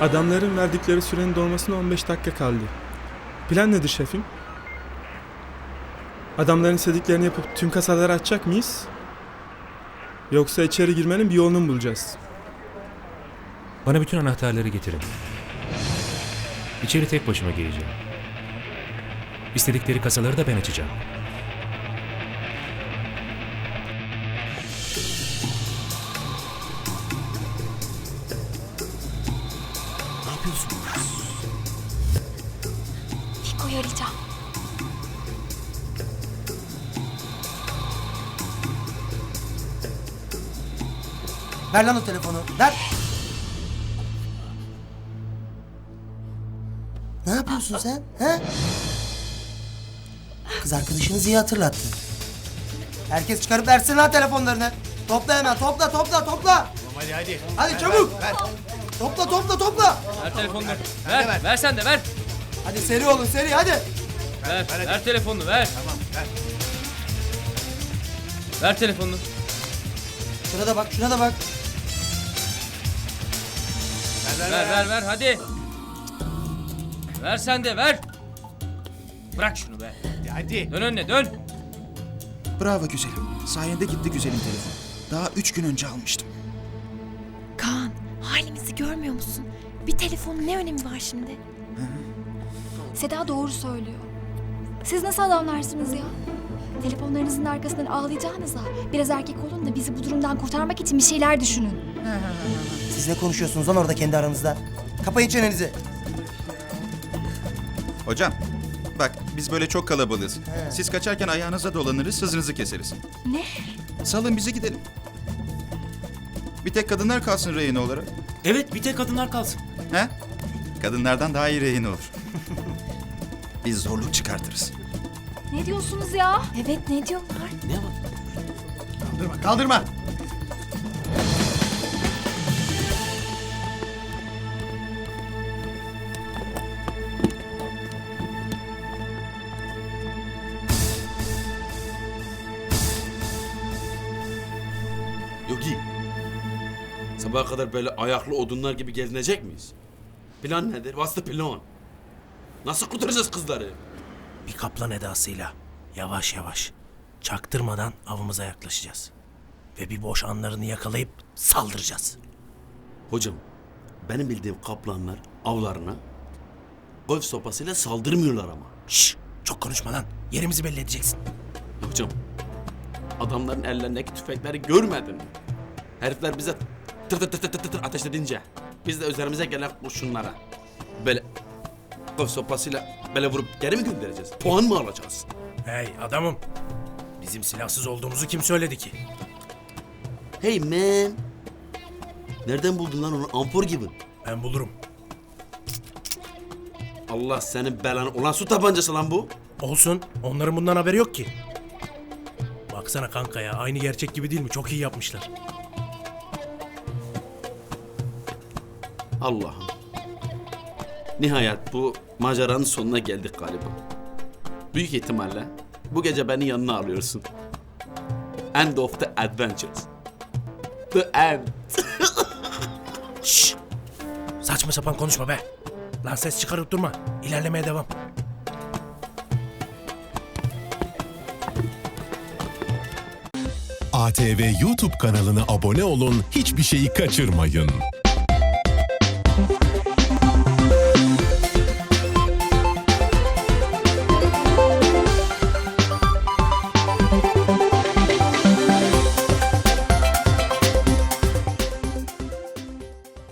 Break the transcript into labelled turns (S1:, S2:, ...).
S1: Adamların verdikleri sürenin dolmasına 15 dakika kaldı. Plan nedir şefim? Adamların istediklerini yapıp tüm kasaları açacak mıyız? Yoksa içeri girmenin bir yolunu mu bulacağız?
S2: Bana bütün anahtarları getirin. İçeri tek başıma gireceğim. İstedikleri kasaları da ben açacağım.
S3: Fiko'yu arayacağım.
S4: Ver lan o telefonu. Ver. Ne yapıyorsun sen? He? Kız arkadaşınız iyi hatırlattı. Herkes çıkarıp versin lan telefonlarını. Topla hemen topla topla topla.
S5: Hadi hadi.
S4: Hadi çabuk. Topla topla topla.
S6: Ver telefonunu. Ver, ver, sen de ver.
S4: Hadi seri olun seri hadi.
S6: Ver, ver, telefonunu ver.
S5: Tamam ver.
S6: Ver telefonunu.
S4: Şuna da bak şuna da bak.
S5: Ver ver
S6: Ver, ver, ver, hadi. Ver sen de ver. Bırak şunu be.
S5: Hadi.
S6: Dön önüne dön.
S7: Bravo güzelim. Sayende gitti güzelim telefon. Daha üç gün önce almıştım.
S3: Kaan, halimizi görmüyor musun? Bir telefonun ne önemi var şimdi? Seda doğru söylüyor. Siz nasıl adamlarsınız ya? Telefonlarınızın arkasından ağlayacağınıza biraz erkek olun da bizi bu durumdan kurtarmak için bir şeyler düşünün.
S4: Siz ne konuşuyorsunuz lan orada kendi aranızda? Kapayın çenenizi.
S7: Hocam bak biz böyle çok kalabalığız. Siz kaçarken ayağınıza dolanırız hızınızı keseriz.
S3: Ne?
S7: Salın bizi gidelim. Bir tek kadınlar kalsın rehin olarak.
S8: Evet bir tek kadınlar kalsın.
S7: He? Kadınlardan daha iyi rehin olur. biz zorluk çıkartırız.
S3: Ne diyorsunuz ya? Evet ne diyorlar?
S8: Ne var?
S5: Kaldırma kaldırma.
S8: Yogi. Sabaha kadar böyle ayaklı odunlar gibi gezinecek miyiz? Plan nedir? What's the plan? Nasıl kurtaracağız kızları?
S9: Bir kaplan edasıyla yavaş yavaş çaktırmadan avımıza yaklaşacağız. Ve bir boş anlarını yakalayıp saldıracağız.
S8: Hocam, benim bildiğim kaplanlar avlarına golf sopasıyla saldırmıyorlar ama.
S9: Şşş çok konuşma lan. Yerimizi belli edeceksin.
S8: Hocam, adamların ellerindeki tüfekleri görmedin mi? Herifler bize tır tır tır tır tır tır ateş edince biz de üzerimize gelen kurşunlara böyle golf sopasıyla böyle vurup geri mi göndereceğiz? Puan mı alacağız?
S9: Hey adamım. Bizim silahsız olduğumuzu kim söyledi ki?
S8: Hey man! Nereden buldun lan onu ampur gibi?
S9: Ben bulurum.
S8: Allah senin belanı. Ulan su tabancası lan bu.
S9: Olsun. Onların bundan haberi yok ki. Baksana kanka ya. Aynı gerçek gibi değil mi? Çok iyi yapmışlar.
S8: Allah'ım. Nihayet bu maceranın sonuna geldik galiba. Büyük ihtimalle bu gece beni yanına alıyorsun. End of the adventures. The end.
S9: Şşş. Saçma sapan konuşma be. Lan ses çıkarıp durma. İlerlemeye devam.
S10: ATV YouTube kanalına abone olun, hiçbir şeyi kaçırmayın.